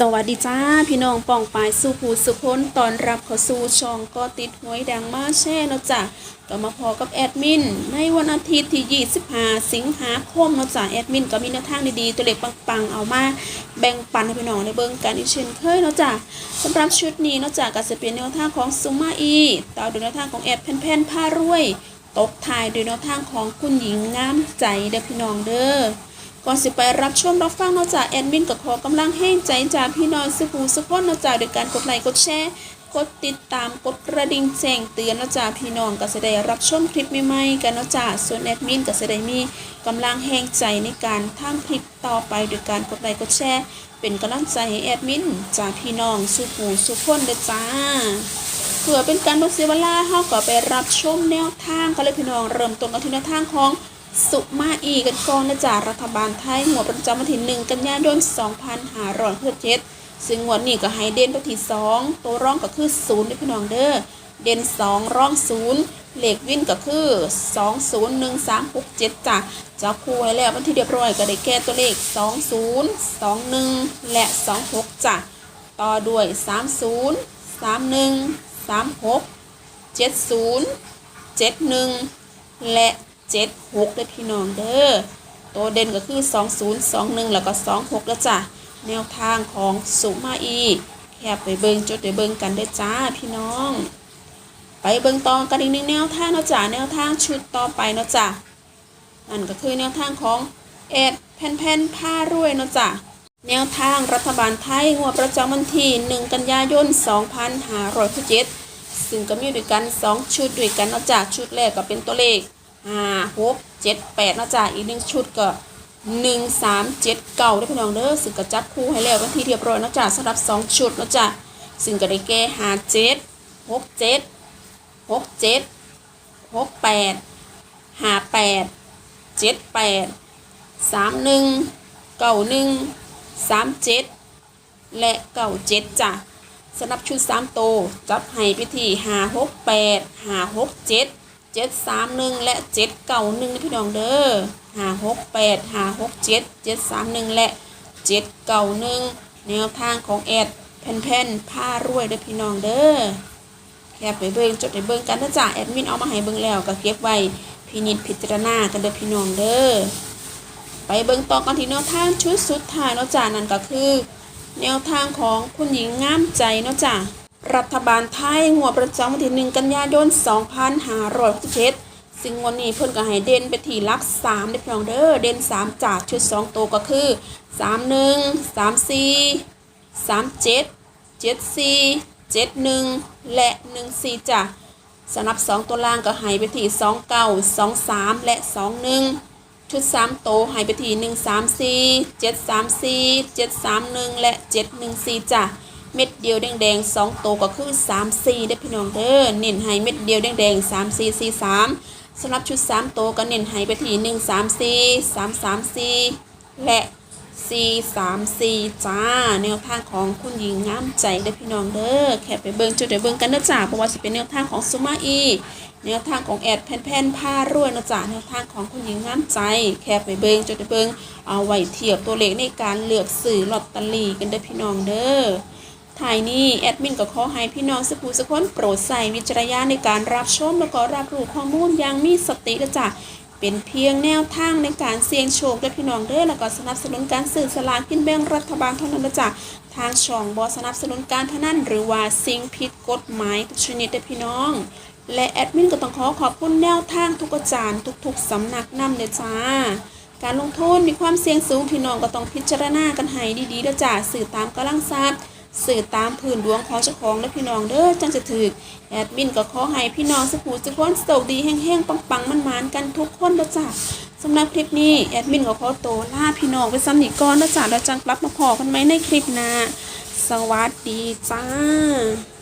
สวัสดีจ้า พี่น้องป่องปายสุภูสุพ้นตอนรับเข้าสู่ช่องก็ติดหวยดังมาแช่เนาะจ้ะก็มาพอกับแอดมิน ในวันอาทิตย์ที่ 25 สิงหาคมเนาะจ้ะแอดมินก็มีแนวทางดีๆ ตัวเล็กปังๆ เอามาแบ่งปันให้พี่น้องในเบิ่งกันอีกเช่นเคยเนาะจ้ะสำหรับชุดนี้เนาะจ้ะก็จะเป็นแนวทางของซุมาอีต่อด้วยแนวทางของแอดแผ่นๆผ้ารวย ตกทายโดยแนวทางของคุณหญิงงามใจเด้อพี่น้องเด้อ ก่อนสิไปรับชมรับฟังนอกจากแอดมินก็ขอกำลังแห้งใจจากพี่น้องสุภูสุขคนนอกจากโดยการกดไลค์กดแชร์กดติดตามกดกระดิ่งแจ้งเตือนนอกจากพี่น้องก็จะได้รับชมคลิปใหม่ๆกันนอกจากส่วนแอดมินก็จะได้มีกำลังแห้งใจในการทำคลิปต่อไปโดยการกดไลค์กดแชร์เป็นกำลังใจให้แอดมินจากพี่น้องสุภูสุขคนเด้อจ้าเพื่อเป็นการบ่เสียเวลาเฮาก็ไปรับชมแนวทางกันเลยพี่น้องเริ่มต้นกันที่แนวทางของ สุมาอีกันก่อนนะจ๊ะรัฐบาลไทยหัวดประจำวันที่หนึ่งกันยายน2567ซึ่งงวดนี้ก็ให้เด่นไปที่2ตัวร่องก็คือ0ด้วยพี่น้องเด้อเด่น2ร่อง0เลขวินก็คือ201367จ้ะจับคู่ให้แล้ววันที่เรียบร้อยก็ได้แก้ตัวเลข20 21และ26จ้ะต่อด้วย30 31 36 70 71และ 76เด้อพี่น้องเด้อตัวเด่นก็คือ 20 21 แล้วก็ 26 แล้วจ้ะ แนวทางของสุมาอีแคบไปเบิงจดไปเบิงกันเด้อจ้าพี่น้อง ไปเบิงต่อกันอีกหนึ่งแนวทางเนาะจ้ะแนวทางชุดต่อไปเนาะจ้ะนั่นก็คือแนวทางของเอ็ดแผ่นแผ่นผ้ารวยเนาะจ้ะแนวทางรัฐบาลไทยงวดประจำวันที่ 1 กันยายน 2567ซึ่งก็มีด้วยกัน 2 ชุดด้วยกันนาะจ้ะชุดแรกก็เป็นตัวเลข ห้าหกเจ็ดแปดนะจ๊ะอีกหนึ่งชุดก็หนึ่งสามเจ็ดเก่าได้พี่น้องเด้อสึกกระจับคู่ให้แล้วทันที่เรียบร้อยนะจ๊ะสำหรับสองชุดนะจ๊ะสึ่งก็ได้แก่ห้าเจ็ดหกเจ็ดหกเจ็ดหกแปดห้าแปดเจ็ดแปดสามหนึ่งเก่าหนึ่งสามเจ็ดและเก่าเจ็ดจ้ะสำหรับชุดสามโตจับให้พิธีห้าหกแปดห้าหกเจ็ด เจ็ดสามหนึ่งและเจ็ดเก้าหนึ่งพี่น้องเด้อห้าหกแปดห้าหกเจ็ดเจ็ดสามหนึ่งและเจ็ดเก้าหนึ่งแนวทางของแอดแผ่นๆผ้ารวยเด้อพี่น้องเด้อแคบไปเบิ่งจดไปเบิ่งกันนะจ๊ะแอดมินเอามาให้เบิ่งแล้วก็เก็บไว้พินิจพิจารณากันเด้อพี่น้องเด้อไปเบิ่งต่อกันที่แนวทางชุดสุดท้ายเนาะจ้านั่นก็คือ แนวทางของคุณหญิงงามใจเนาะจ้า รัฐบาลไทยงวดประจำวันที่หนึ่งกันยายน2567ซึ่งวันนี้เพิ่นก็ให้เด่นไปที่ลัก3ได้พียงเด้อเด่น3จากชุด2ตัวก็คือ31 34 37 74 71และ14จ้ะสำหรับ2ตัวล่างก็ให้ไปที่29 23และ21ชุด3โตวให้ไปที่1 3 4 7 3 4 7 3 1และ7 1 4จ้ะ เม็ดเดียวแดงๆ2โตวก็คือ3 4ได้พี่น้องเด้อเน้นให้เม็ดเดียวแดงๆ3 4 4 3สำหรับชุด3โตวก็เน้นให้ไปที่1 3 4 3 3 4และ4 3 4จ้าแนวทางของคุณหญิงงามใจได้พี่น้องเด้อแค่ไปเบิ่งจุดเดี๋ยวเบิ่งกันเด้อจ้าเพราะว่าสิเป็นแนวทางของซุมาอีแนวทางของแอดแผ่นๆผ้าร่วยนะจ๊ะแนวทางของคุณหญิงงามใจ แค่ไปเบิงจดไปเบิงเอาไว้เทียบตัวเลขในการเลือกสื่อลอตเตอรี่กันเด้พี่น้องเด้อ ท้ายนี้แอดมินก็ขอให้พี่น้องสกูสักคนโปรดใส่วิจารณญาณในการรับชมแล้วก็รับรู้ข้อมูลอย่างมีสตินะจ๊ะเป็นเพียงแนวทางในการเสี่ยงโชคเด้อพี่น้องเด้อแล้วก็สนับสนุนการสื่อสลากกินแบ่งรัฐบาลเท่านั้นนะจ๊ะทางช่องบอสนับสนุนการพนันหรือว่าสิ่งผิดกฎหมายทุกชนิดเด้อพี่น้อง และแอดมินก็ต้องขอขอบคุณแนวทางทุกอาจารย์ทุกๆสำนักนำเด้อจ้าการลงทุนมีความเสี่ยงสูงพี่น้องก็ต้องพิจารณากันให้ดีๆเด้อจ้าสื่อตามกำลังทรัพย์ สื่อตามพื้นดวงของเจ้าของและพี่น้องเด้อจังจะถือแอดมินก็ขอให้พี่น้องสุขหูสุขคนโชคดีแห้งๆปังๆมันๆกันทุกคนนะจ๊ะสำหรับคลิปนี้แอดมินก็ขอตัวลาพี่น้องไปซ้ำอีกก่อนนะจ๊ะแล้วจังกลับมาพอกันไหมในคลิปหน้าสวัสดีจ้า